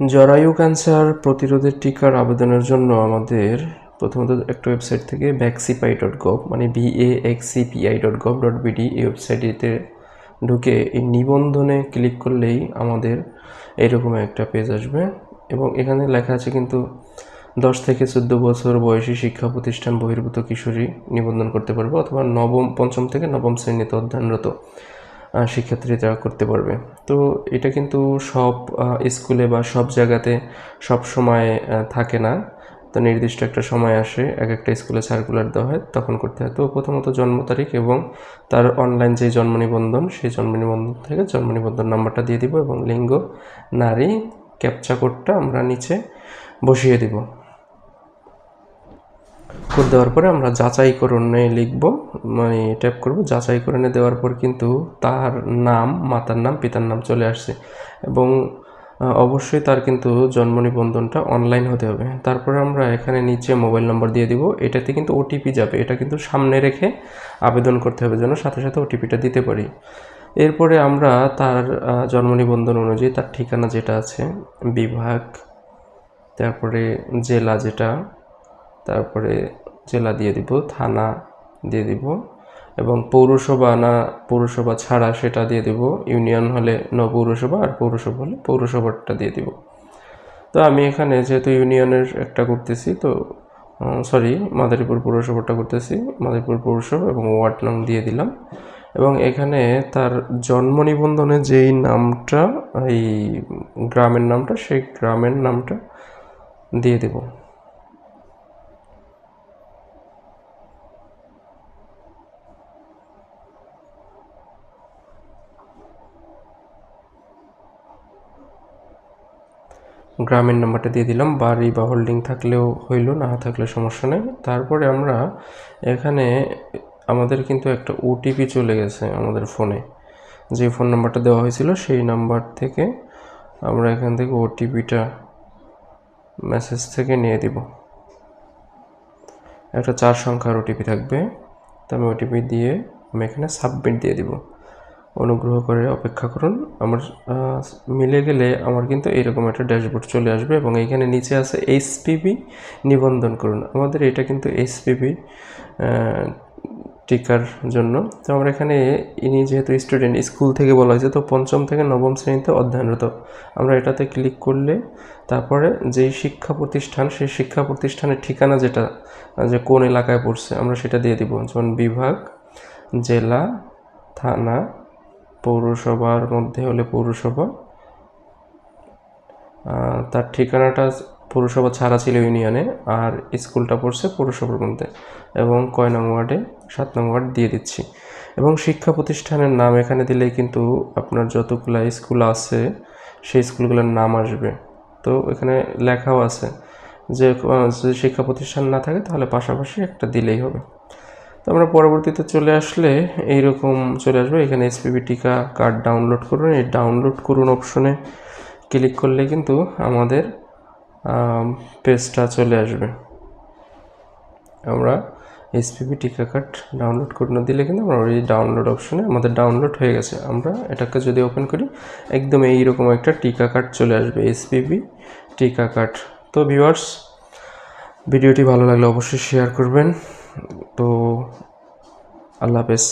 জরায়ু ক্যান্সার প্রতিরোধের টিকার আবেদনের জন্য আমাদের প্রথমত একটা ওয়েবসাইট থেকে ভ্যাক্সিপাই ডট গভ মানে বি এ এক্সিপিআই ডট গভ ডট বিডি এই ওয়েবসাইটটিতে ঢুকে এই নিবন্ধনে ক্লিক করলেই আমাদের এরকম একটা পেজ আসবে। এবং এখানে লেখা আছে কিন্তু দশ থেকে চোদ্দ বছর বয়সী শিক্ষা প্রতিষ্ঠান বহির্ভূত কিশোরী নিবন্ধন করতে পারবে অথবা নবম, পঞ্চম থেকে নবম শ্রেণীতে অধ্যয়নরত। শিক্ষার্থীরা করতে পারবে। তো এটা কিন্তু সব স্কুলে বা সব জায়গাতে সব সময় থাকে না। তো নির্দিষ্ট একটা সময় আসে, এক একটা স্কুলে সার্কুলার দেওয়া হয়, তখন করতে হয়। তো প্রথমত জন্ম তারিখ এবং তার অনলাইন যে জন্ম নিবন্ধন, সেই জন্ম নিবন্ধন থেকে জন্ম নিবন্ধন নাম্বারটা দিয়ে দিব এবং লিঙ্গ, নারী ক্যাপচা কোডটা আমরা নিচে বসিয়ে দিব। কোড দেওয়ার পরে আমরা যাচাইকরণে লিখব মানে ট্যাপ করব। যাচাইকরণে দেওয়ার পর কিন্তু তার নাম, মাতার নাম, পিতার নাম চলে আসছে। এবং অবশ্যই তার কিন্তু জন্ম নিবন্ধনটা অনলাইন হতে হবে। তারপরে আমরা এখানে নিচে মোবাইল নম্বর দিয়ে দিব। এটাতে কিন্তু ওটিপি যাবে। এটা কিন্তু সামনে রেখে আবেদন করতে হবে যেন সাথে সাথে ওটিপিটা দিতে পারি। এরপরে আমরা তার জন্ম নিবন্ধন অনুযায়ী তার ঠিকানা যেটা আছে, বিভাগ, তারপরে জেলা যেটা, তারপরে জেলা দিয়ে দিব, থানা দিয়ে দিব এবং পৌরসভা না পৌরসভা ছাড়া সেটা দিয়ে দিব। ইউনিয়ন হলে ন পৌরসভা আর পৌরসভা হলে পৌরসভাটা দিয়ে দিব। তো আমি এখানে যেহেতু ইউনিয়নের একটা করতেছি, তো সরি মাদারীপুর পৌরসভাটা করতেছি। মাদারীপুর পৌরসভা এবং ওয়ার্ড নাম দিয়ে দিলাম এবং এখানে তার জন্ম নিবন্ধনে যেই নামটা, এই গ্রামের নামটা, সেই গ্রামের নামটা দিয়ে দেব। গ্রামের নাম্বারটা দিয়ে দিলাম, বাড়ি বা হোল্ডিং থাকলেও হইল, না থাকলে সমস্যা নেই। তারপরে আমরা এখানে আমাদের কিন্তু একটা ওটিপি চলে গেছে আমাদের ফোনে। যে ফোন নাম্বারটা দেওয়া হয়েছিল সেই নাম্বার থেকে আমরা এখান থেকে ওটিপিটা মেসেজ থেকে নিয়ে দিব। একটা চার সংখ্যার ওটিপি থাকবে, তো আমি ওটিপি দিয়ে আমি এখানে সাবমিট দিয়ে দিব। অনুগ্রহ করে অপেক্ষা করুন। আমার মিলে গেলে আমার কিন্তু এইরকম একটা ড্যাশবোর্ড চলে আসবে এবং এইখানে নিচে আছে এইচপিবি নিবন্ধন করুন। আমাদের এটা কিন্তু এইচপিবি টিকার জন্য। তো আমরা এখানে, ইনি যেহেতু স্টুডেন্ট স্কুল থেকে বলা হয়েছে, তো পঞ্চম থেকে নবম শ্রেণীতে অধ্যয়নরত। আমরা এটাতে ক্লিক করলে তারপরে যেই শিক্ষা প্রতিষ্ঠান, সেই শিক্ষা প্রতিষ্ঠানের ঠিকানা যেটা, যে কোন এলাকায় পড়ছে, আমরা সেটা দিয়ে দিব। যেমন বিভাগ, জেলা, থানা পৌরসভার মধ্যে হলে পৌরসভা। তার ঠিকানাটা পৌরসভা ছাড়া ছিল ইউনিয়নে, আর স্কুলটা পড়ছে পৌরসভার মধ্যে। এবং কয় নং ওয়ার্ডে? সাত নং ওয়ার্ড দিয়ে দিচ্ছি। এবং শিক্ষা প্রতিষ্ঠানের নাম এখানে দিলেই কিন্তু আপনার যতগুলা স্কুল আছে, সেই স্কুলগুলোর নাম আসবে। তো এখানে লেখাও আছে যে যদি শিক্ষা প্রতিষ্ঠান না থাকে তাহলে পাশাপাশি একটা দিলেই হবে। তো আমরা পরবর্তীতে চলে আসলে এইরকম চলে আসবে। এখানে এসপিবি টিকা কার্ড ডাউনলোড করুন। এই ডাউনলোড করুন অপশনে ক্লিক করলে কিন্তু আমাদের পেজটা চলে আসবে। আমরা এসপিবি টিকা কার্ড ডাউনলোড করে না দিলে কিন্তু আমরা ওই ডাউনলোড অপশনে আমাদের ডাউনলোড হয়ে গেছে। আমরা এটাকে যদি ওপেন করি, একদম এইরকম একটা টিকা কার্ড চলে আসবে এসপিবি টিকা কার্ড তো ভিউয়ার্স ভিডিওটি ভালো লাগলে অবশ্যই শেয়ার করবেন। তো আল্লাহ হাফেজ।